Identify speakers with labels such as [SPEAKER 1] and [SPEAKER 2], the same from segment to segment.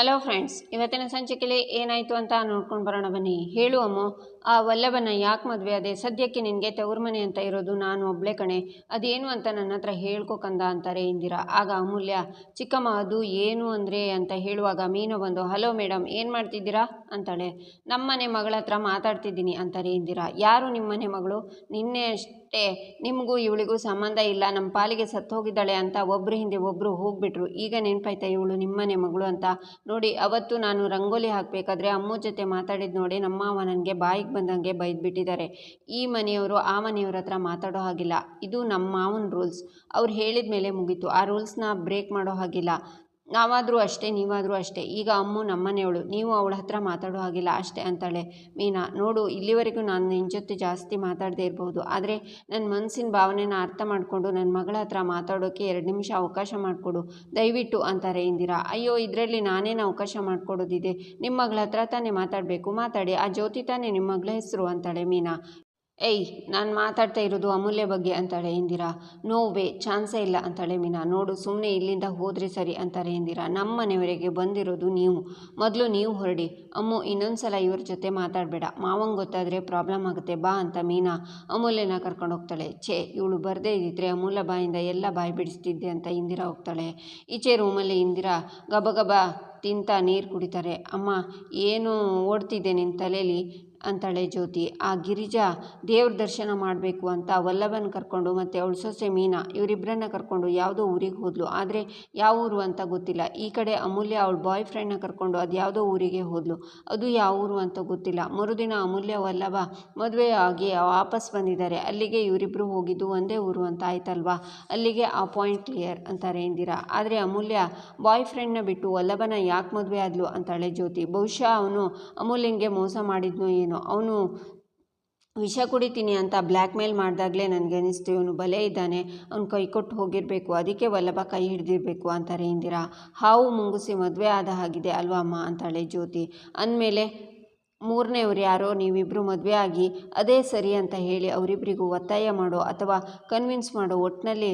[SPEAKER 1] Hello friends ಇವತ್ತಿನ ಸಂಚಿಕೆಲಿ ಏನಾಯಿತು ಅಂತ ನೋಡ್ಕೊಂಡು ಬರೋಣ ಬನ್ನಿ. ಹೇಳು ಆ ವಲ್ಲಭನ ಯಾಕೆ ಮದುವೆ ಅದೇ ಸದ್ಯಕ್ಕೆ ನಿನಗೆ ತವ್ರ ಮನೆ ಅಂತ ಇರೋದು ನಾನು ಒಬ್ಳೆ ಕಣೆ. ಅದೇನು ಅಂತ ನನ್ನ ಹತ್ರ ಹೇಳ್ಕೊಕಂದ ಅಂತಾರೆ ಇಂದಿರಾ. ಆಗ ಅಮೂಲ್ಯ, ಚಿಕ್ಕಮ್ಮ ಅದು ಏನು ಅಂದರೆ ಅಂತ ಹೇಳುವಾಗ ಮೀನು ಬಂದು ಹಲೋ ಮೇಡಮ್ ಏನು ಮಾಡ್ತಿದ್ದೀರಾ? ಅಂತಾಳೆ. ನಮ್ಮನೆ ಮಗಳ ಹತ್ರ ಮಾತಾಡ್ತಿದ್ದೀನಿ ಅಂತಾರೆ ಇಂದಿರಾ. ಯಾರು ನಿಮ್ಮನೆ ಮಗಳು? ನಿನ್ನೆ ಅಷ್ಟೇ ನಿಮಗೂ ಇವಳಿಗೂ ಸಂಬಂಧ ಇಲ್ಲ. ನಮ್ಮ ಪಾಲಿಗೆ ಸತ್ತು ಹೋಗಿದ್ದಾಳೆ ಅಂತ ಒಬ್ಬರು ಹಿಂದೆ ಒಬ್ಬರು ಹೋಗ್ಬಿಟ್ರು. ಈಗ ನೆನಪಾಯ್ತಾ ಇವಳು ನಿಮ್ಮನೆ ಮಗಳು ಅಂತ? ನೋಡಿ, ಅವತ್ತು ನಾನು ರಂಗೋಲಿ ಹಾಕಬೇಕಾದ್ರೆ ಅಮ್ಮ ಜೊತೆ ಮಾತಾಡಿದ್ದು ನೋಡಿ ನಮ್ಮ ನನಗೆ ಬಾಯಿಗೆ ಬಂದಂಗೆ ಬೈದ್ಬಿಟ್ಟಿದ್ದಾರೆ. ಈ ಮನೆಯವರು ಆ ಮನೆಯವ್ರ ಹತ್ರ ಮಾತಾಡೋ ಹಾಗಿಲ್ಲ. ಇದು ನಮ್ಮ ಮಾವನ ರೂಲ್ಸ್. ಅವ್ರು ಹೇಳಿದ ಮೇಲೆ ಮುಗೀತು. ಆ ರೂಲ್ಸ್ನ ಬ್ರೇಕ್ ಮಾಡೋ ಹಾಗಿಲ್ಲ. ನಾವಾದರೂ ಅಷ್ಟೇ, ನೀವಾದರೂ ಅಷ್ಟೇ. ಈಗ ಅಮ್ಮು ನಮ್ಮನೆಯವಳು. ನೀವು ಅವಳ ಹತ್ರ ಮಾತಾಡೋ ಹಾಗಿಲ್ಲ. ಅಷ್ಟೇ ಅಂತಾಳೆ ಮೀನಾ. ನೋಡು, ಇಲ್ಲಿವರೆಗೂ ನಾನು ನಿನ್ನ ಜೊತೆ ಜಾಸ್ತಿ ಮಾತಾಡದೇ ಇರಬಹುದು ಆದರೆ ನನ್ನ ಮನಸ್ಸಿನ ಭಾವನೆನ ಅರ್ಥ ಮಾಡಿಕೊಂಡು ನನ್ನ ಮಗಳ ಹತ್ರ ಮಾತಾಡೋಕ್ಕೆ ಎರಡು ನಿಮಿಷ ಅವಕಾಶ ಮಾಡಿಕೊಡು. ದಯವಿಟ್ಟು, ಅಂತಾರೆ ಇಂದಿರಾ. ಅಯ್ಯೋ, ಇದರಲ್ಲಿ ನಾನೇನು ಅವಕಾಶ ಮಾಡಿಕೊಡೋದಿದೆ? ನಿಮ್ಮ ಮಗಳ ಹತ್ರ ತಾನೇ ಮಾತಾಡಬೇಕು. ಮಾತಾಡಿ. ಆ ಜ್ಯೋತಿ ತಾನೇ ನಿಮ್ಮ ಮಗಳ ಹೆಸರು, ಅಂತಾಳೆ ಮೀನಾ. ಏಯ್, ನಾನು ಮಾತಾಡ್ತಾ ಇರೋದು ಅಮೂಲ್ಯ ಬಗ್ಗೆ ಅಂತಾಳೆ ಇಂದಿರಾ. ನೋ ವೇ ಚಾನ್ಸೇ ಇಲ್ಲ ಅಂತಾಳೆ ಮೀನಾ. ನೋಡು ಸುಮ್ಮನೆ ಇಲ್ಲಿಂದ ಹೋದರೆ ಸರಿ ಅಂತಾರೆ ಇಂದಿರಾ. ನಮ್ಮ ಮನೆಯವರೆಗೆ ಬಂದಿರೋದು ನೀವು. ಮೊದಲು ನೀವು ಹೊರಡಿ. ಅಮ್ಮು ಇನ್ನೊಂದು ಸಲ ಇವ್ರ ಜೊತೆ ಮಾತಾಡಬೇಡ. ಮಾವಂಗೆ ಗೊತ್ತಾದರೆ ಪ್ರಾಬ್ಲಮ್ ಆಗುತ್ತೆ. ಬಾ ಅಂತ ಮೀನಾ ಅಮೂಲ್ಯನ ಕರ್ಕೊಂಡು ಹೋಗ್ತಾಳೆ. ಛೇ, ಇವಳು ಬರದೇ ಇದ್ದಿದ್ರೆ ಅಮೂಲ್ಯ ಬಾಯಿಂದ ಎಲ್ಲ ಬಾಯಿ ಬಿಡಿಸ್ತಿದ್ದೆ ಅಂತ ಇಂದಿರಾ ಹೋಗ್ತಾಳೆ. ಈಚೆ ರೂಮಲ್ಲಿ ಇಂದಿರಾ ಗಬಗಬ ತಿಂತ ನೀರು ಕುಡಿತಾರೆ. ಅಮ್ಮ, ಏನು ಓಡ್ತಿದೆ ನಿನ್ನ ತಲೆಯಲ್ಲಿ ಅಂತಾಳೆ ಜ್ಯೋತಿ. ಆ ಗಿರಿಜಾ ದೇವ್ರ ದರ್ಶನ ಮಾಡಬೇಕು ಅಂತ ವಲ್ಲಭನ ಕರ್ಕೊಂಡು ಮತ್ತು ಅವಳು ಸೊಸೆ ಮೀನಾ ಇವರಿಬ್ಬರನ್ನ ಕರ್ಕೊಂಡು ಯಾವುದೋ ಊರಿಗೆ ಹೋದ್ಲು. ಆದರೆ ಯಾವ ಊರು ಅಂತ ಗೊತ್ತಿಲ್ಲ. ಈ ಕಡೆ ಅಮೂಲ್ಯ ಅವಳ ಬಾಯ್ ಫ್ರೆಂಡ್ನ ಕರ್ಕೊಂಡು ಅದು ಯಾವುದೋ ಊರಿಗೆ ಹೋದ್ಲು. ಅದು ಯಾವ ಊರು ಅಂತ ಗೊತ್ತಿಲ್ಲ. ಮರುದಿನ ಅಮೂಲ್ಯ, ವಲ್ಲಭ ಮದುವೆ ಆಗಿ ವಾಪಸ್ ಬಂದಿದ್ದಾರೆ. ಅಲ್ಲಿಗೆ ಇವರಿಬ್ಬರು ಹೋಗಿದ್ದು ಒಂದೇ ಊರು ಅಂತ ಆಯ್ತಲ್ವಾ? ಅಲ್ಲಿಗೆ ಆ ಪಾಯಿಂಟ್ ಕ್ಲಿಯರ್, ಅಂತಾರೆ ಇಂದಿರಾ. ಆದರೆ ಅಮೂಲ್ಯ ಬಾಯ್ ಫ್ರೆಂಡ್ನ ಬಿಟ್ಟು ವಲ್ಲಭನ ಯಾಕೆ ಮದುವೆ ಆದ್ಲು ಅಂತಾಳೆ ಜ್ಯೋತಿ. ಬಹುಶಃ ಅವನು ಅಮೂಲ್ಯಂಗೆ ಮೋಸ ಮಾಡಿದ್ನೋ ಏನೋ. ಅವನು ವಿಷ ಕುಡಿತೀನಿ ಅಂತ ಬ್ಲ್ಯಾಕ್ ಮೇಲ್ ಮಾಡಿದಾಗಲೇ ನನಗೆ ಅನಿಸ್ತು. ಇವನು ಬಲೆ ಇದ್ದಾನೆ, ಅವ್ನು ಕೈ ಕೊಟ್ಟು ಹೋಗಿರಬೇಕು. ಅದಕ್ಕೆ ವಲ್ಲಭ ಕೈ ಹಿಡಿದಿರಬೇಕು ಅಂತಾರೆ ಇಂದಿರಾ. ಹಾವು ಮುಂಗುಸಿ ಮದುವೆ ಆದ ಹಾಗಿದೆ ಅಲ್ವಾ ಅಮ್ಮ ಅಂತಾಳೆ ಜ್ಯೋತಿ. ಅಂದಮೇಲೆ ಮೂರನೇವ್ರು ಯಾರೋ ನೀವಿಬ್ಬರು ಮದುವೆ ಆಗಿ ಅದೇ ಸರಿ ಅಂತ ಹೇಳಿ ಅವರಿಬ್ಬರಿಗೂ ಒತ್ತಾಯ ಮಾಡೋ ಅಥವಾ ಕನ್ವಿನ್ಸ್ ಮಾಡೋ ಒಟ್ಟಿನಲ್ಲಿ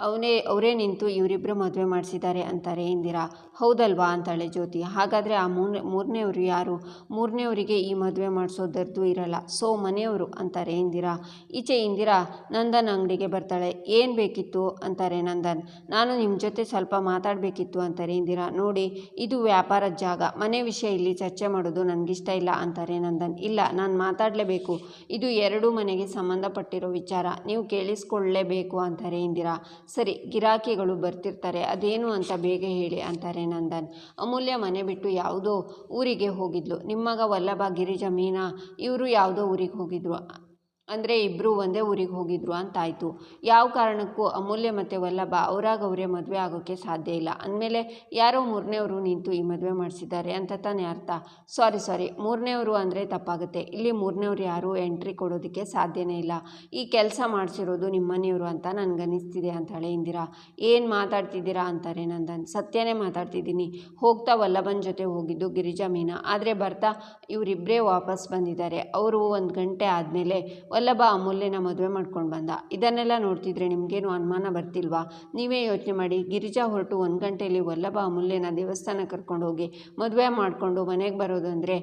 [SPEAKER 1] ಅವನೇ, ಅವರೇ ನಿಂತು ಇವರಿಬ್ಬರು ಮದುವೆ ಮಾಡಿಸಿದ್ದಾರೆ ಅಂತಾರೆ ಇಂದಿರಾ. ಹೌದಲ್ವಾ? ಅಂತಾಳೆ ಜ್ಯೋತಿ. ಹಾಗಾದರೆ ಆ ಮೂರನೇ ಮೂರನೇವರು ಯಾರು? ಮೂರನೇವರಿಗೆ ಈ ಮದುವೆ ಮಾಡಿಸೋದರ್ದು ಇರಲ್ಲ. ಸೊ, ಮನೆಯವರು, ಅಂತಾರೆ ಇಂದಿರಾ. ಈಚೆ ಇಂದಿರಾ, ನಂದನ್ ಅಂಗಡಿಗೆ ಬರ್ತಾಳೆ. ಏನು ಬೇಕಿತ್ತು? ಅಂತಾರೆ ನಂದನ್. ನಾನು ನಿಮ್ಮ ಜೊತೆ ಸ್ವಲ್ಪ ಮಾತಾಡಬೇಕಿತ್ತು, ಅಂತಾರೆ ಇಂದಿರಾ. ನೋಡಿ, ಇದು ವ್ಯಾಪಾರದ ಜಾಗ. ಮನೆ ವಿಷಯ ಇಲ್ಲಿ ಚರ್ಚೆ ಮಾಡೋದು ನನಗಿಷ್ಟ ಇಲ್ಲ, ಅಂತಾರೆ ನಂದನ್. ಇಲ್ಲ, ನಾನು ಮಾತಾಡಲೇಬೇಕು. ಇದು ಎರಡೂ ಮನೆಗೆ ಸಂಬಂಧಪಟ್ಟಿರೋ ವಿಚಾರ. ನೀವು ಕೇಳಿಸ್ಕೊಳ್ಳಲೇಬೇಕು ಅಂತಾರೆ ಇಂದಿರಾ. ಸರಿ, ಗಿರಾಕಿಗಳು ಬರ್ತಿರ್ತಾರೆ, ಅದೇನು ಅಂತ ಬೇಗ ಹೇಳಿ ಅಂತಾರೆ ನಂದನ್. ಅಮೂಲ್ಯ ಮನೆ ಬಿಟ್ಟು ಯಾವುದೋ ಊರಿಗೆ ಹೋಗಿದ್ಲು. ನಿಮ್ಮಗ ವಲ್ಲಭ, ಗಿರಿಜಾ, ಮೀನಾ ಇವರು ಯಾವುದೋ ಊರಿಗೆ ಹೋಗಿದ್ರು. ಅಂದರೆ ಇಬ್ಬರು ಒಂದೇ ಊರಿಗೆ ಹೋಗಿದ್ರು ಅಂತಾಯಿತು ಯಾವ ಕಾರಣಕ್ಕೂ ಅಮೂಲ್ಯ ಮತ್ತು ವಲ್ಲಭ ಅವರಾಗ ಅವರೇ ಮದುವೆ ಆಗೋಕ್ಕೆ ಸಾಧ್ಯ ಇಲ್ಲ. ಅಂದಮೇಲೆ ಯಾರೋ ಮೂರನೇವರು ನಿಂತು ಈ ಮದುವೆ ಮಾಡಿಸಿದ್ದಾರೆ ಅಂತ ತಾನೇ ಅರ್ಥ? ಸಾರಿ ಸಾರಿ. ಮೂರನೇವರು ಅಂದರೆ ತಪ್ಪಾಗುತ್ತೆ. ಇಲ್ಲಿ ಮೂರನೇವ್ರು ಯಾರೂ ಎಂಟ್ರಿ ಕೊಡೋದಕ್ಕೆ ಸಾಧ್ಯನೇ ಇಲ್ಲ. ಈ ಕೆಲಸ ಮಾಡಿಸಿರೋದು ನಿಮ್ಮನೆಯವರು ಅಂತ ನನಗನ್ನಿಸ್ತಿದೆ ಅಂತಾಳೆ ಇಂದಿರಾ. ಏನು ಮಾತಾಡ್ತಿದ್ದೀರಾ ಅಂತಾರೆ ನಂದನ್. ಸತ್ಯನೇ ಮಾತಾಡ್ತಿದ್ದೀನಿ. ಹೋಗ್ತಾ ವಲ್ಲಭನ ಜೊತೆ ಹೋಗಿದ್ದು ಗಿರಿಜಾ ಮೀನಾ. ಆದರೆ ಬರ್ತಾ ಇವರಿಬ್ಬರೇ ವಾಪಸ್ ಬಂದಿದ್ದಾರೆ. ಅವರು ಒಂದು ಗಂಟೆ ಆದಮೇಲೆ ವಲ್ಲಭ ಅಮೂಲ್ಯನ ಮದುವೆ ಮಾಡ್ಕೊಂಡು ಬಂದ. ಇದನ್ನೆಲ್ಲ ನೋಡ್ತಿದ್ರೆ ನಿಮಗೇನು ಅನುಮಾನ ಬರ್ತಿಲ್ವಾ? ನೀವೇ ಯೋಚನೆ ಮಾಡಿ. ಗಿರಿಜಾ ಹೊರಟು ಒಂದು ಗಂಟೆಯಲ್ಲಿ ವಲ್ಲಭ ಅಮೂಲ್ಯನ ದೇವಸ್ಥಾನ ಕರ್ಕೊಂಡು ಹೋಗಿ ಮದುವೆ ಮಾಡಿಕೊಂಡು ಮನೆಗೆ ಬರೋದು ಅಂದರೆ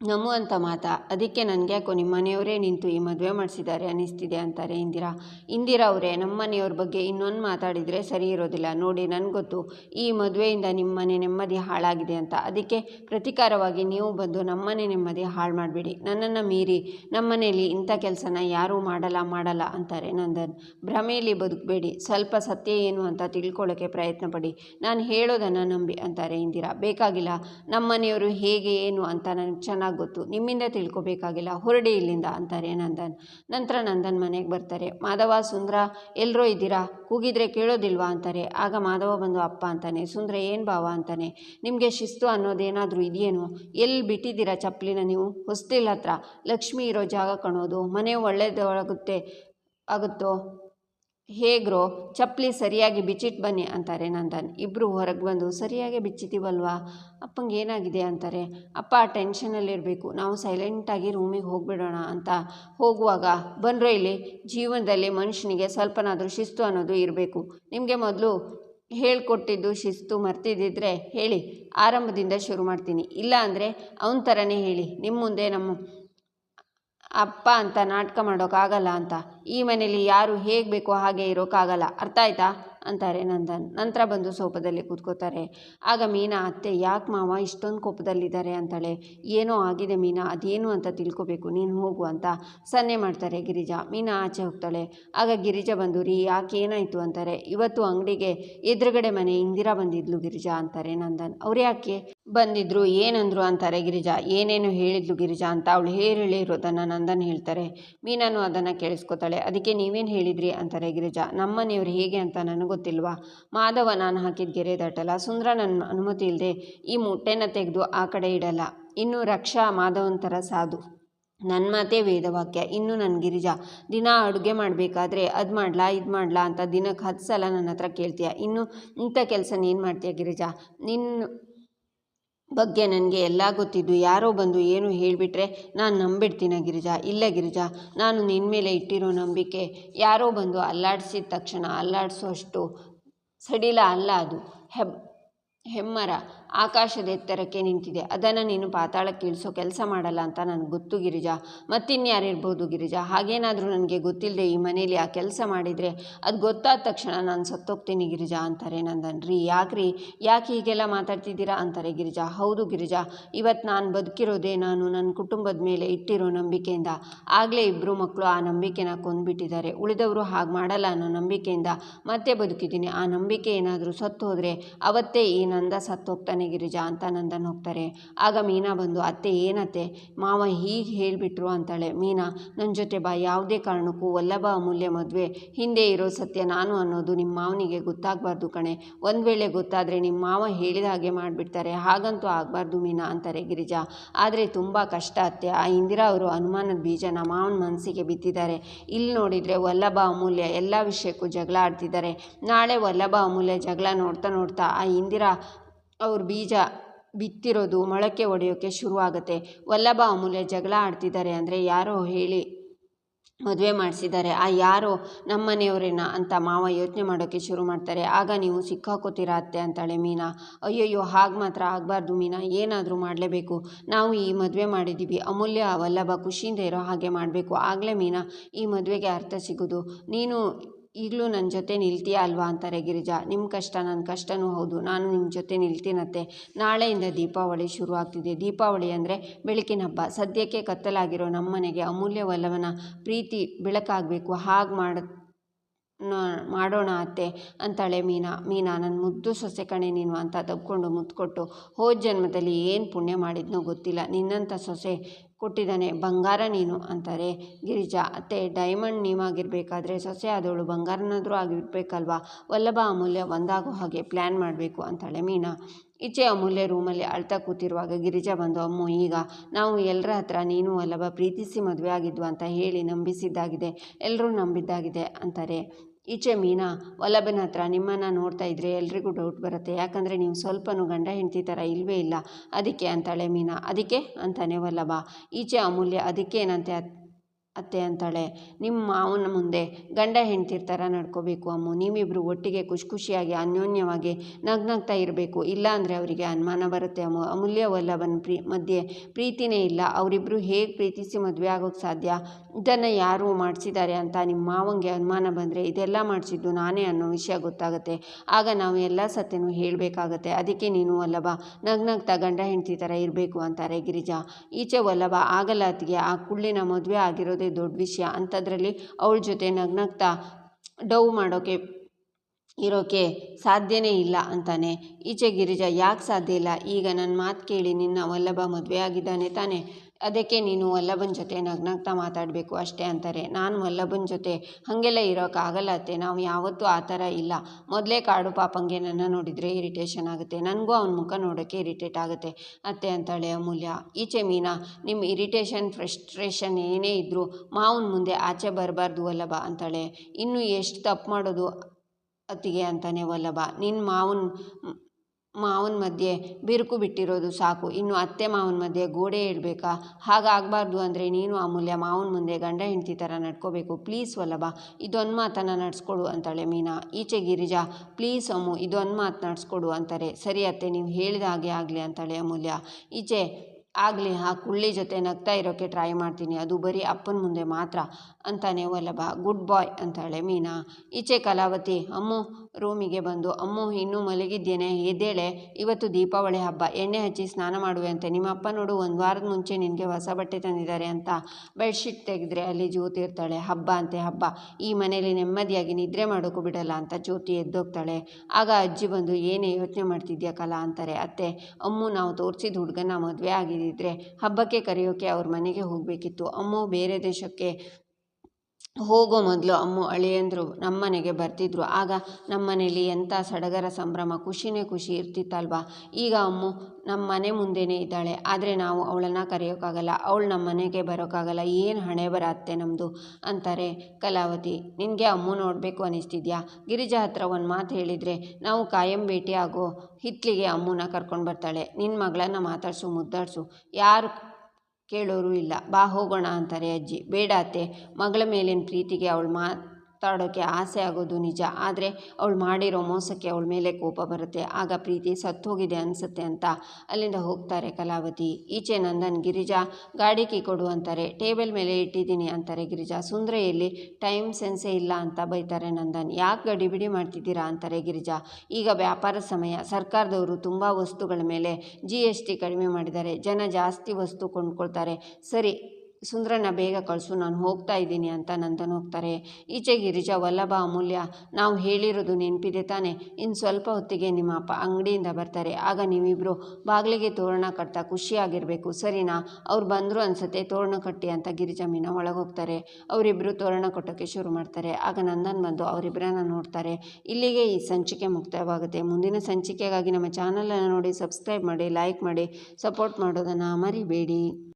[SPEAKER 1] ನಮ್ಮುವಂಥ ಮಾತಾ. ಅದಕ್ಕೆ ನನಗೆ ಯಾಕೋ ನಿಮ್ಮ ಮನೆಯವರೇ ನಿಂತು ಈ ಮದುವೆ ಮಾಡಿಸಿದ್ದಾರೆ ಅನ್ನಿಸ್ತಿದೆ ಅಂತಾರೆ ಇಂದಿರಾ. ಇಂದಿರಾ ಅವರೇ ನಮ್ಮ ಮನೆಯವ್ರ ಬಗ್ಗೆ ಇನ್ನೊಂದು ಮಾತಾಡಿದರೆ ಸರಿ ಇರೋದಿಲ್ಲ. ನೋಡಿ, ನನಗೆ ಗೊತ್ತು, ಈ ಮದುವೆಯಿಂದ ನಿಮ್ಮ ಮನೆ ನೆಮ್ಮದಿ ಹಾಳಾಗಿದೆ ಅಂತ. ಅದಕ್ಕೆ ಪ್ರತಿಕಾರವಾಗಿ ನೀವು ಬಂದು ನಮ್ಮನೆ ನೆಮ್ಮದಿ ಹಾಳು ಮಾಡಬೇಡಿ. ನನ್ನನ್ನು ಮೀರಿ ನಮ್ಮನೇಲಿ ಇಂಥ ಕೆಲಸನ ಯಾರೂ ಮಾಡಲ್ಲ ಮಾಡಲ್ಲ ಅಂತಾರೆ ನಂದನ್. ಭ್ರಮೆಯಲ್ಲಿ ಬದುಕಬೇಡಿ. ಸ್ವಲ್ಪ ಸತ್ಯ ಏನು ಅಂತ ತಿಳ್ಕೊಳ್ಳೋಕ್ಕೆ ಪ್ರಯತ್ನ ಪಡಿ ನಾನು ಹೇಳೋದನ್ನು ನಂಬಿ ಅಂತಾರೆ ಇಂದಿರಾ. ಬೇಕಾಗಿಲ್ಲ. ನಮ್ಮನೆಯವರು ಹೇಗೆ, ಏನು ಅಂತ ನನಗೆ ಚೆನ್ನಾಗಿ ಗೊತ್ತು. ನಿಮ್ಮಿಂದ ತಿಳ್ಕೊಬೇಕಾಗಿಲ್ಲ. ಹೊರಡಿ ಇಲ್ಲಿಂದ ಅಂತಾರೆ ನಂದನ್. ನಂತರ ನಂದನ್ ಮನೆಗೆ ಬರ್ತಾರೆ. ಮಾಧವ, ಸುಂದ್ರ ಎಲ್ಲರೂ ಇದ್ದೀರಾ? ಕೂಗಿದ್ರೆ ಕೇಳೋದಿಲ್ವಾ ಅಂತಾರೆ. ಆಗ ಮಾಧವ ಬಂದು ಅಪ್ಪ ಅಂತಾನೆ, ಸುಂದ್ರ ಏನು ಭಾವ ಅಂತಾನೆ. ನಿಮಗೆ ಶಿಸ್ತು ಅನ್ನೋದೇನಾದರೂ ಇದೆಯೇನು? ಎಲ್ಲಿ ಬಿಟ್ಟಿದ್ದೀರಾ ಚಪ್ಪಲಿನ ನೀವು? ಹೊಸ್ತಿಲ್ ಹತ್ರ ಲಕ್ಷ್ಮಿ ಇರೋ ಜಾಗ ಕಾಣೋದು. ಮನೆ ಒಳ್ಳೇದಾಗುತ್ತೆ, ಆಗುತ್ತೋ? ಹೇಗ್ರೋ, ಚಪ್ಪಲಿ ಸರಿಯಾಗಿ ಬಿಚ್ಚಿಟ್ಟು ಬನ್ನಿ ಅಂತಾರೆ ನಂದನ್. ಇಬ್ಬರು ಹೊರಗೆ ಬಂದು, ಸರಿಯಾಗಿ ಬಿಚ್ಚಿದ್ದೀವಲ್ವಾ ಅಪ್ಪಂಗೆ ಏನಾಗಿದೆ? ಅಂತಾರೆ. ಅಪ್ಪ, ಟೆನ್ಷನಲ್ಲಿರಬೇಕು. ನಾವು ಸೈಲೆಂಟಾಗಿ ರೂಮಿಗೆ ಹೋಗಿಬಿಡೋಣ ಅಂತ ಹೋಗುವಾಗ ಬಂದರೆ ಇಲ್ಲಿ ಜೀವನದಲ್ಲಿ ಮನುಷ್ಯನಿಗೆ ಸ್ವಲ್ಪನಾದರೂ ಶಿಸ್ತು ಅನ್ನೋದು ಇರಬೇಕು. ನಿಮಗೆ ಮೊದಲು ಹೇಳ್ಕೊಟ್ಟಿದ್ದು ಶಿಸ್ತು ಮರ್ತಿದ್ದಿದ್ರೆ ಹೇಳಿ. ಆರಂಭದಿಂದ ಶುರು ಮಾಡ್ತೀನಿ. ಇಲ್ಲ ಅಂದರೆ ಅವನ ಥರನೇ ಹೇಳಿ. ನಿಮ್ಮ ಮುಂದೆ ನಮ್ಮ ಅಪ್ಪ ಅಂತ ನಾಟಕ ಮಾಡೋಕ್ಕಾಗಲ್ಲ ಅಂತ. ಈ ಮನೇಲಿ ಯಾರು ಹೇಗೆ ಬೇಕೋ ಹಾಗೆ ಇರೋಕ್ಕಾಗಲ್ಲ ಅರ್ಥ ಆಯ್ತಾ? ಅಂತಾರೆ ನಂದನ್. ನಂತರ ಬಂದು ಸೋಪದಲ್ಲಿ ಕೂತ್ಕೋತಾರೆ. ಆಗ ಮೀನಾ, ಅತ್ತೆ, ಯಾಕೆ ಮಾವ ಇಷ್ಟೊಂದು ಕೋಪದಲ್ಲಿದ್ದಾರೆ? ಅಂತಾಳೆ. ಏನೋ ಆಗಿದೆ ಮೀನಾ, ಅದೇನು ಅಂತ ತಿಳ್ಕೊಬೇಕು, ನೀನು ಹೋಗು ಅಂತ. ಸನ್ನೆ ಮಾಡ್ತಾರೆ ಗಿರಿಜಾ. ಮೀನಾ ಆಚೆ ಹೋಗ್ತಾಳೆ. ಆಗ ಗಿರಿಜಾ ಬಂದು, ರೀ, ಯಾಕೆ ಏನಾಯಿತು? ಅಂತಾರೆ. ಇವತ್ತು ಅಂಗಡಿಗೆ ಎದುರುಗಡೆ ಮನೆ ಇಂದಿರಾ ಬಂದಿದ್ಲು ಗಿರಿಜಾ, ಅಂತಾರೆ ನಂದನ್. ಅವ್ರು ಯಾಕೆ? ಬಂದಿದ್ರು, ಏನಂದ್ರು? ಅಂತಾರೆ ಗಿರಿಜಾ. ಏನೇನು ಹೇಳಿದ್ಲು ಗಿರಿಜಾ? ಅಂತ ಅವಳು ಹೇಳಿ ಹೇಳಿರೋದನ್ನು ನಂದನ್ ಹೇಳ್ತಾರೆ. ಮೀನಾನು ಅದನ್ನು ಕೇಳಿಸ್ಕೊತಾಳೆ. ಅದಕ್ಕೆ ನೀವೇನು ಹೇಳಿದ್ರಿ? ಅಂತಾರೆ ಗಿರಿಜಾ. ನಮ್ಮನೆಯವರು ಹೇಗೆ ಅಂತ ನನಗೆ ಗೊತ್ತಿಲ್ವಾ. ಮಾಧವ ನಾನು ಹಾಕಿದ ಗೆರೆ ದಾಟಲ್ಲ. ಸುಂದರ ನನ್ನ ಅನುಮತಿ ಇಲ್ಲದೆ ಈ ಮುಟ್ಟೆನ ತೆಗೆದು ಆ ಕಡೆ ಇಡಲ್ಲ. ಇನ್ನು ರಕ್ಷಾ ಮಾಧವನ ಥರ ಸಾಧು. ನನ್ನ ಮಾತೇ ವೇದವಾಕ್ಯ. ಇನ್ನು ನನ್ನ ಗಿರಿಜಾ, ದಿನ ಅಡುಗೆ ಮಾಡಬೇಕಾದ್ರೆ ಅದು ಮಾಡ್ಲಾ, ಇದು ಮಾಡ್ಲಾ ಅಂತ ದಿನಕ್ಕೆ ಹತ್ತು ಸಲ ನನ್ನ ಹತ್ರ ಕೇಳ್ತೀಯ. ಇನ್ನು ಇಂಥ ಕೆಲಸ ನೀನು ಮಾಡ್ತೀಯ ಗಿರಿಜಾ? ನಿನ್ನ ಬಗ್ಗೆ ನನಗೆ ಎಲ್ಲ ಗೊತ್ತಿದ್ದು, ಯಾರೋ ಬಂದು ಏನು ಹೇಳಿಬಿಟ್ರೆ ನಾನು ನಂಬಿಡ್ತೀನ ಗಿರಿಜಾ? ಇಲ್ಲ ಗಿರಿಜಾ, ನಾನು ನಿನ್ನ ಮೇಲೆ ಇಟ್ಟಿರೋ ನಂಬಿಕೆ. ಯಾರೋ ಬಂದು ಅಲ್ಲಾಡಿಸಿದ ತಕ್ಷಣ ಅಲ್ಲಾಡಿಸೋಷ್ಟು ಸಡಿಲ ಅಲ್ಲ ಅದು. ಹೆಮ್ಮರ. ಆಕಾಶದ ಎತ್ತರಕ್ಕೆ ನಿಂತಿದೆ. ಅದನ್ನು ನೀನು ಪಾತಾಳಕ್ಕೆ ಇಳಿಸೋ ಕೆಲಸ ಮಾಡಲ್ಲ ಅಂತ ನನಗೆ ಗೊತ್ತು ಗಿರಿಜಾ. ಮತ್ತಿನ್ಯಾರಿರ್ಬೋದು ಗಿರಿಜಾ? ಹಾಗೇನಾದರೂ ನನಗೆ ಗೊತ್ತಿಲ್ಲದೆ ಈ ಮನೇಲಿ ಆ ಕೆಲಸ ಮಾಡಿದರೆ ಅದು ಗೊತ್ತಾದ ತಕ್ಷಣ ನಾನು ಸತ್ತೋಗ್ತೀನಿ ಗಿರಿಜಾ ಅಂತಾರೆ ನಂದನ್ ರೀ ಯಾಕ್ರಿ? ಯಾಕೆ ಹೀಗೆಲ್ಲ ಮಾತಾಡ್ತಿದ್ದೀರಾ ಅಂತಾರೆ ಗಿರಿಜಾ. ಹೌದು ಗಿರಿಜಾ ಇವತ್ತು ನಾನು ಬದುಕಿರೋದೇ ನಾನು ನನ್ನ ಕುಟುಂಬದ ಮೇಲೆ ಇಟ್ಟಿರೋ ನಂಬಿಕೆಯಿಂದ. ಆಗಲೇ ಇಬ್ಬರು ಮಕ್ಕಳು ಆ ನಂಬಿಕೆನ ಕೊಂದ್ಬಿಟ್ಟಿದ್ದಾರೆ. ಉಳಿದವರು ಹಾಗೆ ಮಾಡಲ್ಲ ಅನ್ನೋ ನಂಬಿಕೆಯಿಂದ ಮತ್ತೆ ಬದುಕಿದ್ದೀನಿ. ಆ ನಂಬಿಕೆ ಏನಾದರೂ ಸತ್ತು ಹೋದರೆ ಅವತ್ತೇ ಈ ನಂದ ಸತ್ತೋಗ್ತಾನೆ ಗಿರಿಜಾ ಅಂತ ನಂದನ್ ಹೋಗ್ತಾರೆ. ಆಗ ಮೀನಾ ಬಂದು, ಅತ್ತೆ, ಏನತ್ತೆ? ಮಾವ ಹೀಗೆ ಹೇಳಿಬಿಟ್ರು ಅಂತಾಳೆ. ಮೀನಾ ನನ್ನ ಜೊತೆ ಬಾ. ಯಾವುದೇ ಕಾರಣಕ್ಕೂ ವಲ್ಲಭ ಅಮೂಲ್ಯ ಮದುವೆ. ಹಿಂದೆ ಇರೋ ಸತ್ಯ ನಾನು ಅನ್ನೋದು ನಿಮ್ಮ ಮಾವನಿಗೆ ಗೊತ್ತಾಗಬಾರ್ದು ಕಣೆ. ಒಂದು ವೇಳೆ ಗೊತ್ತಾದರೆ ನಿಮ್ಮ ಮಾವ ಹೇಳಿದ ಹಾಗೆ ಮಾಡಿಬಿಡ್ತಾರೆ. ಹಾಗಂತೂ ಆಗಬಾರ್ದು ಮೀನಾ, ಅಂತಾರೆ ಗಿರಿಜಾ. ಆದರೆ ತುಂಬ ಕಷ್ಟ ಅತ್ತೆ. ಆ ಇಂದಿರಾ ಅವರು ಅನುಮಾನದ ಬೀಜನ ಮಾವನ ಮನಸ್ಸಿಗೆ ಬಿತ್ತಿದ್ದಾರೆ. ಇಲ್ಲಿ ನೋಡಿದರೆ ವಲ್ಲಭ ಅಮೂಲ್ಯ ಎಲ್ಲ ವಿಷಯಕ್ಕೂ ಜಗಳ ಆಡ್ತಿದ್ದಾರೆ. ನಾಳೆ ವಲ್ಲಭ ಅಮೂಲ್ಯ ಜಗಳ ನೋಡ್ತಾ ನೋಡ್ತಾ ಆ ಇಂದಿರಾ ಅವ್ರ ಬೀಜ ಬಿತ್ತಿರೋದು ಮೊಳಕೆ ಒಡೆಯೋಕ್ಕೆ ಶುರುವಾಗುತ್ತೆ. ವಲ್ಲಭ ಅಮೂಲ್ಯ ಜಗಳ ಆಡ್ತಿದ್ದಾರೆ ಅಂದರೆ ಯಾರೋ ಹೇಳಿ ಮದುವೆ ಮಾಡಿಸಿದ್ದಾರೆ. ಆ ಯಾರೋ ನಮ್ಮನೆಯವರೇನ ಅಂತ ಮಾವ ಯೋಚನೆ ಮಾಡೋಕ್ಕೆ ಶುರು ಮಾಡ್ತಾರೆ. ಆಗ ನೀವು ಸಿಕ್ಕಾಕೋತೀರಾ ಅತ್ತೆ ಅಂತಾಳೆ ಮೀನಾ. ಅಯ್ಯಯ್ಯೋ, ಹಾಗೆ ಮಾತ್ರ ಆಗಬಾರ್ದು ಮೀನಾ. ಏನಾದರೂ ಮಾಡಲೇಬೇಕು. ನಾವು ಈ ಮದುವೆ ಮಾಡಿದ್ದೀವಿ ಅಮೂಲ್ಯ, ವಲ್ಲಭ ಖುಷಿಯಿಂದ ಇರೋ ಹಾಗೆ ಮಾಡಬೇಕು. ಆಗಲೇ ಮೀನಾ, ಈ ಮದುವೆಗೆ ಅರ್ಥ ಸಿಗೋದು. ನೀನು ಈಗಲೂ ನನ್ನ ಜೊತೆ ನಿಲ್ತೀಯ ಅಲ್ವಾ ಅಂತಾರೆ ಗಿರಿಜಾ? ನಿಮ್ಮ ಕಷ್ಟ ನನ್ನ ಕಷ್ಟನೂ ಹೌದು. ನಾನು ನಿಮ್ಮ ಜೊತೆ ನಿಲ್ತೀನತ್ತೆ ನಾಳೆಯಿಂದ ದೀಪಾವಳಿ ಶುರುವಾಗ್ತಿದೆ. ದೀಪಾವಳಿ ಅಂದರೆ ಬೆಳಕಿನ ಹಬ್ಬ. ಸದ್ಯಕ್ಕೆ ಕತ್ತಲಾಗಿರೋ ನಮ್ಮನೆಗೆ ಅಮೂಲ್ಯವಲ್ಲವನ ಪ್ರೀತಿ, ಬೆಳಕಾಗಬೇಕು. ಹಾಗೆ ಮಾಡ ಮಾಡೋಣ ಅತ್ತೆ ಅಂತಾಳೆ ಮೀನಾ. ಮೀನಾ ನನ್ನ ಮುದ್ದು ಸೊಸೆ ಕಣೆ ನೀನು ಅಂತ ತಬ್ಕೊಂಡು ಮುದ್ದುಕೊಟ್ಟು ಹೋದ ಜನ್ಮದಲ್ಲಿ ಏನು ಪುಣ್ಯ ಮಾಡಿದ್ನೋ ಗೊತ್ತಿಲ್ಲ. ನಿನ್ನಂಥ ಸೊಸೆ ಕೊಟ್ಟಿದ್ದಾನೆ ಬಂಗಾರ ನೀನು ಅಂತಾರೆ ಗಿರಿಜಾ. ಅತ್ತೆ, ಡೈಮಂಡ್ ನೀವಾಗಿರಬೇಕಾದ್ರೆ ಸೊಸೆ ಆದವಳು ಬಂಗಾರನಾದರೂ ಆಗಿರ್ಬೇಕಲ್ವಾ? ವಲ್ಲಭ ಅಮೂಲ್ಯ ಒಂದಾಗೋ ಹಾಗೆ ಪ್ಲ್ಯಾನ್ ಮಾಡಬೇಕು ಅಂತಾಳೆ ಮೀನಾ. ಈಚೆ ಅಮೂಲ್ಯ ರೂಮಲ್ಲಿ ಅಳ್ತಾ ಕೂತಿರುವಾಗ ಗಿರಿಜಾ ಬಂದು, ಅಮ್ಮು, ಈಗ ನಾವು ಎಲ್ಲರ ಹತ್ರ ನೀನು ಅಲ್ಲವ ಪ್ರೀತಿಸಿ ಮದುವೆ ಆಗಿದ್ವು ಅಂತ ಹೇಳಿ ನಂಬಿಸಿದ್ದಾಗಿದೆ ಎಲ್ಲರೂ ನಂಬಿದ್ದಾಗಿದೆ ಅಂತಾರೆ. ಈಚೆ ಮೀನಾ, ವಲ್ಲಭನ ಹತ್ರ ನಿಮ್ಮನ್ನು ನೋಡ್ತಾ ಇದ್ರೆ ಎಲ್ರಿಗೂ ಡೌಟ್ ಬರುತ್ತೆ, ಯಾಕಂದರೆ ನೀವು ಸ್ವಲ್ಪನೂ ಗಂಡ ಹೆಂಡತಿ ಥರ ಇಲ್ಲವೇ ಇಲ್ಲ, ಅದಕ್ಕೆ ಅಂತಾಳೆ ಮೀನಾ. ಅದಕ್ಕೆ? ಅಂತಾನೆ ವಲ್ಲಭ. ಈಚೆ ಅಮೂಲ್ಯ, ಅದಕ್ಕೇನಂತೆ? ಅತ್ ಅತ್ತೆ ಅಂತಾಳೆ. ನಿಮ್ಮ ಮಾವನ ಮುಂದೆ ಗಂಡ ಹೆಂಡ್ತಿರ್ ಥರ ನಡ್ಕೋಬೇಕು ಅಮ್ಮು. ನೀವಿಬ್ಬರು ಒಟ್ಟಿಗೆ ಖುಷಿ ಖುಷಿಯಾಗಿ, ಅನ್ಯೋನ್ಯವಾಗಿ ನಗ್ನಗ್ತಾ ಇರಬೇಕು. ಇಲ್ಲ ಅಂದರೆ ಅವರಿಗೆ ಅನುಮಾನ ಬರುತ್ತೆ ಅಮ್ಮು. ಅಮೂಲ್ಯ ವಲ್ಲಭನ ಪ್ರೀ, ಮಧ್ಯೆ ಪ್ರೀತಿನೇ ಇಲ್ಲ. ಅವರಿಬ್ಬರು ಹೇಗೆ ಪ್ರೀತಿಸಿ ಮದುವೆ ಆಗೋಕ್ಕೆ ಸಾಧ್ಯ? ಇದನ್ನು ಯಾರು ಮಾಡಿಸಿದ್ದಾರೆ ಅಂತ ನಿಮ್ಮ ಮಾವಂಗೆ ಅನುಮಾನ ಬಂದರೆ ಇದೆಲ್ಲ ಮಾಡಿಸಿದ್ದು ನಾನೇ ಅನ್ನೋ ವಿಷಯ ಗೊತ್ತಾಗುತ್ತೆ. ಆಗ ನಾವು ಎಲ್ಲ ಸತ್ಯನೂ ಹೇಳಬೇಕಾಗತ್ತೆ. ಅದಕ್ಕೆ ನೀನು ವಲ್ಲಭ, ನಗ್ನಗ್ತಾ ಗಂಡ ಹೆಂಡತಿ ಥರ ಇರಬೇಕು ಅಂತಾರೆ ಗಿರಿಜಾ. ಈಚೆ ವಲ್ಲಭ ಆಗಲಾತಿಗೆ ಆ ಕುಳ್ಳಿನ ಮದುವೆ ಆಗಿರೋದೇ ದೊಡ್ಡ ವಿಷಯ. ಅಂಥದ್ರಲ್ಲಿ ಅವಳ ಜೊತೆ ನಗ್ನಗ್ತಾ ಡವ್ ಮಾಡೋಕೆ, ಇರೋಕೆ ಸಾಧ್ಯನೇ ಇಲ್ಲ ಅಂತಾನೆ. ಈಚೆ ಗಿರಿಜಾ, ಯಾಕೆ ಸಾಧ್ಯ ಇಲ್ಲ? ಈಗ ನನ್ನ ಮಾತು ಕೇಳಿ ನಿನ್ನ ವಲ್ಲಭ ಮದುವೆ ಆಗಿದ್ದಾನೆ ತಾನೇ. ಅದಕ್ಕೆ ನೀನು ವಲ್ಲಭನ ಜೊತೆ ನಗ್ನಗ್ತಾ ಮಾತಾಡಬೇಕು ಅಷ್ಟೇ ಅಂತಾರೆ. ನಾನು ವಲ್ಲಭನ ಜೊತೆ ಹಾಗೆಲ್ಲ ಇರೋಕ್ಕಾಗಲ್ಲ ಅತ್ತೆ. ನಾವು ಯಾವತ್ತೂ ಆ ಥರ ಇಲ್ಲ. ಮೊದಲೇ ಕಾಡು ಪಾಪಂಗೆ ನನ್ನ ನೋಡಿದರೆ ಇರಿಟೇಷನ್ ಆಗುತ್ತೆ. ನನಗೂ ಅವನ ಮುಖ ನೋಡೋಕ್ಕೆ ಇರಿಟೇಟ್ ಆಗುತ್ತೆ ಅತ್ತೆ ಅಂತಾಳೆ ಅಮೂಲ್ಯ. ಈಚೆ ಮೀನಾ ನಿಮ್ಮ ಇರಿಟೇಷನ್, ಫ್ರಸ್ಟ್ರೇಷನ್ ಏನೇ ಇದ್ದರೂ ಮಾವನ ಮುಂದೆ ಆಚೆ ಬರಬಾರ್ದು ವಲ್ಲಭ ಅಂತಾಳೆ. ಇನ್ನು ಎಷ್ಟು ತಪ್ಪು ಮಾಡೋದು ಅತ್ತಿಗೆ ಅಂತಾನೆ ವಲ್ಲಭ. ನಿನ್ನ ಮಾವನ ಮಾವನ ಮಧ್ಯೆ ಬಿರುಕು ಬಿಟ್ಟಿರೋದು ಸಾಕು. ಇನ್ನು ಅತ್ತೆ ಮಾವನ ಮಧ್ಯೆ ಗೋಡೆ ಇಡಬೇಕಾ? ಹಾಗಾಗಬಾರ್ದು ಅಂದರೆ ನೀನು ಅಮೂಲ್ಯ, ಮಾವನ ಮುಂದೆ ಗಂಡ ಹೆಂಡತಿ ಥರ ನಡ್ಕೋಬೇಕು. ಪ್ಲೀಸ್ ವಲ್ಲಭ, ಇದೊಂದು ಮಾತನ್ನು ನಡೆಸ್ಕೊಡು ಅಂತಾಳೆ ಮೀನಾ. ಈಚೆ ಗಿರಿಜಾ, ಪ್ಲೀಸ್ ಅಮ್ಮು, ಇದೊಂದು ಮಾತು ನಡೆಸ್ಕೊಡು ಅಂತಾರೆ. ಸರಿ ಅತ್ತೆ, ನೀವು ಹೇಳಿದ ಹಾಗೆ ಆಗಲಿ ಅಂತಾಳೆ ಅಮೂಲ್ಯ. ಈಚೆ ಆಗಲಿ, ಆ ಕುಳ್ಳಿ ಜೊತೆ ನಗ್ತಾ ಇರೋಕ್ಕೆ ಟ್ರೈ ಮಾಡ್ತೀನಿ. ಅದು ಬರೀ ಅಪ್ಪನ ಮುಂದೆ ಮಾತ್ರ ಅಂತಾನೆ ವಲ್ಲಭ. ಗುಡ್ ಬಾಯ್ ಅಂತಾಳೆ ಮೀನಾ. ಈಚೆ ಕಲಾವತಿ, ಅಮ್ಮು ರೂಮಿಗೆ ಬಂದು, ಅಮ್ಮು, ಇನ್ನೂ ಮಲಗಿದ್ದೇನೆ, ಎದ್ದೇಳೆ, ಇವತ್ತು ದೀಪಾವಳಿ ಹಬ್ಬ, ಎಣ್ಣೆ ಹಚ್ಚಿ ಸ್ನಾನ ಮಾಡುವೆ ಅಂತ ನಿಮ್ಮ ಅಪ್ಪ ನೋಡು, ಒಂದು ವಾರದ ಮುಂಚೆ ನಿನಗೆ ಹೊಸ ಬಟ್ಟೆ ತಂದಿದ್ದಾರೆ ಅಂತ ಬೆಡ್ಶೀಟ್ ತೆಗೆದ್ರೆ ಅಲ್ಲಿ ಜ್ಯೋತಿ ಇರ್ತಾಳೆ. ಹಬ್ಬ ಅಂತೆ, ಹಬ್ಬ, ಈ ಮನೆಯಲ್ಲಿ ನೆಮ್ಮದಿಯಾಗಿ ನಿದ್ರೆ ಮಾಡೋಕ್ಕೂ ಬಿಡಲ್ಲ ಅಂತ ಜ್ಯೋತಿ ಎದ್ದೋಗ್ತಾಳೆ. ಆಗ ಅಜ್ಜಿ ಬಂದು, ಏನೇ ಯೋಚನೆ ಮಾಡ್ತಿದ್ಯಾ ಕಲಾ? ಅಂತಾರೆ. ಅತ್ತೆ, ಅಮ್ಮು, ನಾವು ತೋರಿಸಿದ ಹುಡುಗನ ಮದುವೆ ಆಗಿದ್ದಿದ್ರೆ ಹಬ್ಬಕ್ಕೆ ಕರೆಯೋಕೆ ಅವ್ರ ಮನೆಗೆ ಹೋಗಬೇಕಿತ್ತು. ಅಮ್ಮು ಬೇರೆ ದೇಶಕ್ಕೆ ಹೋಗೋ ಮೊದಲು ಅಮ್ಮ, ಅಳಿಯಂದರು ನಮ್ಮನೆಗೆ ಬರ್ತಿದ್ರು. ಆಗ ನಮ್ಮನೇಲಿ ಎಂಥ ಸಡಗರ ಸಂಭ್ರಮ, ಖುಷಿನೇ ಖುಷಿ ಇರ್ತಿತ್ತಲ್ವಾ? ಈಗ ಅಮ್ಮು ನಮ್ಮ ಮನೆ ಮುಂದೆನೇ ಇದ್ದಾಳೆ. ಆದರೆ ನಾವು ಅವಳನ್ನು ಕರೆಯೋಕ್ಕಾಗಲ್ಲ ಅವಳು ನಮ್ಮ ಮನೆಗೆ ಬರೋಕ್ಕಾಗಲ್ಲ ಏನು ಹಣೆ ಬರತ್ತೆ ನಮ್ಮದು ಅಂತಾರೆ. ಕಲಾವತಿ, ನಿನಗೆ ಅಮ್ಮು ನೋಡಬೇಕು ಅನಿಸ್ತಿದ್ಯಾ? ಗಿರಿಜಾ ಹತ್ರ ಒಂದು ಮಾತು ಹೇಳಿದರೆ, ನಾವು ಕಾಯಂ ಭೇಟಿ ಆಗೋ ಹಿತ್ಲಿಗೆ ಅಮ್ಮನ ಕರ್ಕೊಂಡು ಬರ್ತಾಳೆ. ನಿನ್ನ ಮಗಳನ್ನು ಮಾತಾಡಿಸು, ಮುದ್ದಾಡಿಸು. ಯಾರು ಕೇಳೋರು ಇಲ್ಲ. ಬಾ ಹೋಗೋಣ ಅಂತಾರೆ ಅಜ್ಜಿ. ಬೇಡ ಅತ್ತೆ. ಮಗಳ ಮೇಲಿನ ಪ್ರೀತಿಗೆ ಅವಳು ಮಾತಾಡೋಕ್ಕೆ ಆಸೆ ಆಗೋದು ನಿಜ. ಆದರೆ ಅವಳು ಮಾಡಿರೋ ಮೋಸಕ್ಕೆ ಅವಳ ಮೇಲೆ ಕೋಪ ಬರುತ್ತೆ. ಆಗ ಪ್ರೀತಿ ಸತ್ತೋಗಿದೆ ಅನಿಸುತ್ತೆ ಅಂತ ಅಲ್ಲಿಂದ ಹೋಗ್ತಾರೆ ಕಲಾವತಿ. ಈಚೆ ನಂದನ್, ಗಿರಿಜಾ ಗಾಡಿ ಕೀ ಕೊಡು ಅಂತಾರೆ. ಟೇಬಲ್ ಮೇಲೆ ಇಟ್ಟಿದ್ದೀನಿ ಅಂತಾರೆ ಗಿರಿಜಾ. ಸುಂದ್ರೆಯಲ್ಲಿ ಟೈಮ್ ಸೆನ್ಸೇ ಇಲ್ಲ ಅಂತ ಬೈತಾರೆ ನಂದನ್. ಯಾಕೆ ಗಡಿಬಿಡಿ ಮಾಡ್ತಿದ್ದೀರಾ ಅಂತಾರೆ ಗಿರಿಜಾ. ಈಗ ವ್ಯಾಪಾರ ಸಮಯ. ಸರ್ಕಾರದವರು ತುಂಬ ವಸ್ತುಗಳ ಮೇಲೆ ಜಿ ಎಸ್ ಟಿ ಕಡಿಮೆ ಮಾಡಿದ್ದಾರೆ. ಜನ ಜಾಸ್ತಿ ವಸ್ತು ಕೊಂಡ್ಕೊಳ್ತಾರೆ. ಸರಿ ಸುಂದ್ರನ ಬೇಗ ಕಳಿಸು, ನಾನು ಹೋಗ್ತಾ ಇದ್ದೀನಿ ಅಂತ ನಂದನ್ ಹೋಗ್ತಾರೆ. ಈಚೆ ಗಿರಿಜಾ, ವಲ್ಲಭ, ಅಮೂಲ್ಯ, ನಾವು ಹೇಳಿರೋದು ನೆನಪಿದೆ ತಾನೆ. ಇನ್ನು ಸ್ವಲ್ಪ ಹೊತ್ತಿಗೆ ನಿಮ್ಮ ಅಪ್ಪ ಅಂಗಡಿಯಿಂದ ಬರ್ತಾರೆ. ಆಗ ನೀವಿಬ್ಬರು ಬಾಗಿಲಿಗೆ ತೋರಣ ಕಟ್ತಾ ಖುಷಿಯಾಗಿರಬೇಕು, ಸರಿನಾ? ಅವ್ರು ಬಂದರು ಅನ್ಸುತ್ತೆ ತೋರಣ ಕಟ್ಟಿ ಅಂತ ಗಿರಿಜಾ ಮೀನ ಒಳಗೆ ಹೋಗ್ತಾರೆ ಅವರಿಬ್ಬರು ತೋರಣ ಕೊಟ್ಟೋಕ್ಕೆ ಶುರು ಮಾಡ್ತಾರೆ. ಆಗ ನಂದನ್ ಬಂದು ಅವರಿಬ್ಬರನ್ನ ನೋಡ್ತಾರೆ. ಇಲ್ಲಿಗೆ ಈ ಸಂಚಿಕೆ ಮುಕ್ತಾಯವಾಗುತ್ತೆ ಮುಂದಿನ ಸಂಚಿಕೆಗಾಗಿ ನಮ್ಮ ಚಾನಲನ್ನು ನೋಡಿ, ಸಬ್ಸ್ಕ್ರೈಬ್ ಮಾಡಿ, ಲೈಕ್ ಮಾಡಿ, ಸಪೋರ್ಟ್ ಮಾಡೋದನ್ನು ಮರಿಬೇಡಿ.